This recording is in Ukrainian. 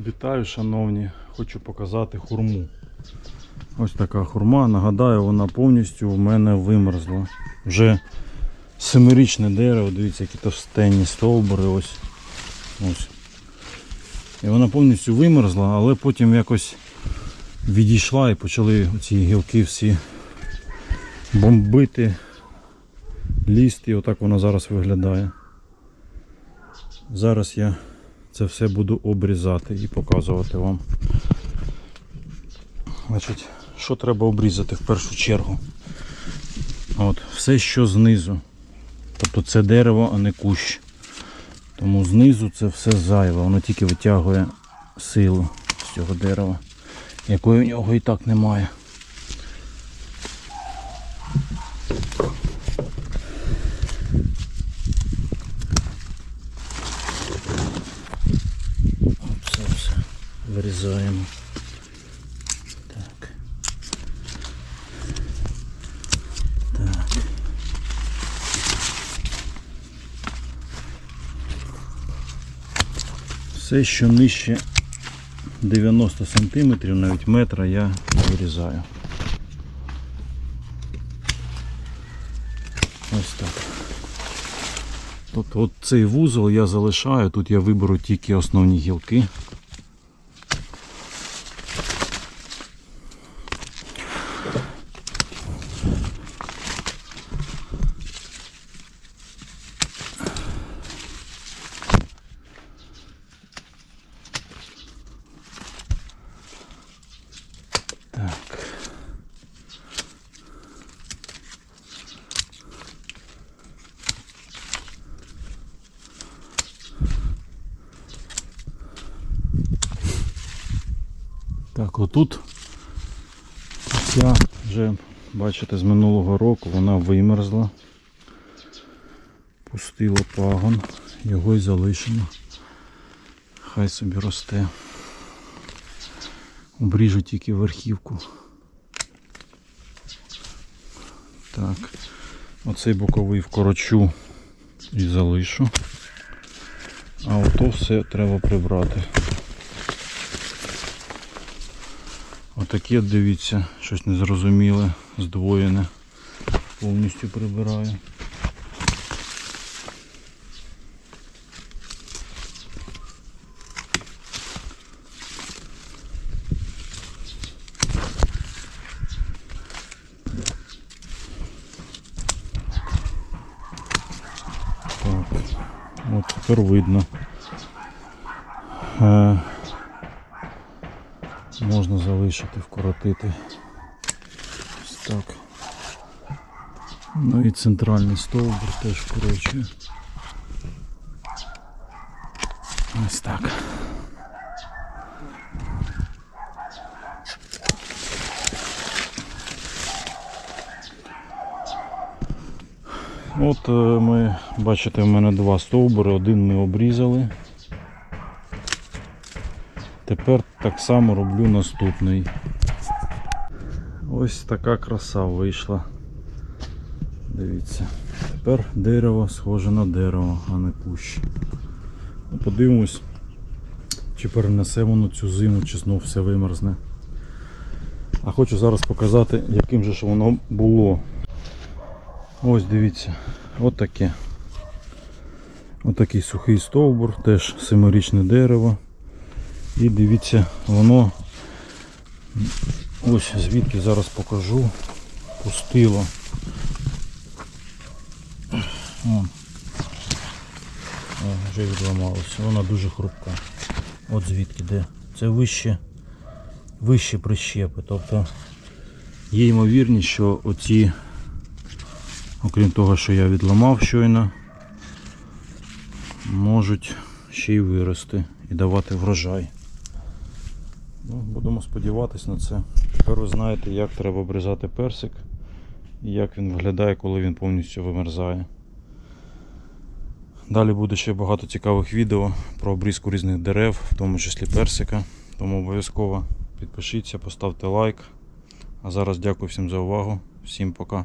Вітаю, шановні! Хочу показати хурму. Ось така хурма. Нагадаю, вона повністю в мене вимерзла. Вже семирічне дерево, дивіться, які товстенні стовбури. Ось. Ось. І вона повністю вимерзла, але потім якось відійшла і почали ці гілки всі бомбити, лізти. І отак вона зараз виглядає. Зараз я це все буду обрізати і показувати вам. Значить, що треба обрізати в першу чергу? От, все, що знизу. Тобто це дерево, а не кущ. Тому знизу це все зайве, воно тільки витягує силу з цього дерева, якої в нього і так немає. Це все вирізаємо. Так. Так. Все, що нижче 90 см, навіть метра, я вирізаю. Ось так. Тобто от цей вузол я залишаю, тут я виберу тільки основні гілки. Так, отут ця вже, бачите, з минулого року вона вимерзла. Пустило пагон, його й залишимо. Хай собі росте. Обріжу тільки верхівку. Так. Оцей боковий вкорочу і залишу. А ото все треба прибрати. Отаке, дивіться, щось незрозуміле, здвоєне. Повністю прибираю. Так, от тепер видно. Залишити, вкоротити. Ось так. Ну і центральний стовбур теж вкорочую. Ось так. От е, ми, бачите, в мене два стовбури, один ми обрізали. Тепер так само роблю наступний. Ось така краса вийшла. Дивіться. Тепер дерево схоже на дерево, а не кущ. Ну, Подивимось, чи перенесе воно цю зиму, чи знов все вимерзне. А хочу зараз показати, яким же ж воно було. Ось дивіться, от таке. Отакий сухий стовбур, теж семирічне дерево. І дивіться, воно ось звідки зараз покажу. Пустило. О, вже відламалося. Вона дуже хрупка. От звідки де. Це вище, вище прищепи. Тобто є ймовірність, що оці, окрім того, що я відламав щойно, можуть ще й вирости і давати врожай. Ну, будемо сподіватися на це. Тепер ви знаєте, як треба обрізати персик і як він виглядає, коли він повністю вимерзає. Далі буде ще багато цікавих відео про обрізку різних дерев, в тому числі персика. Тому обов'язково підпишіться, поставте лайк. А зараз дякую всім за увагу. Всім пока.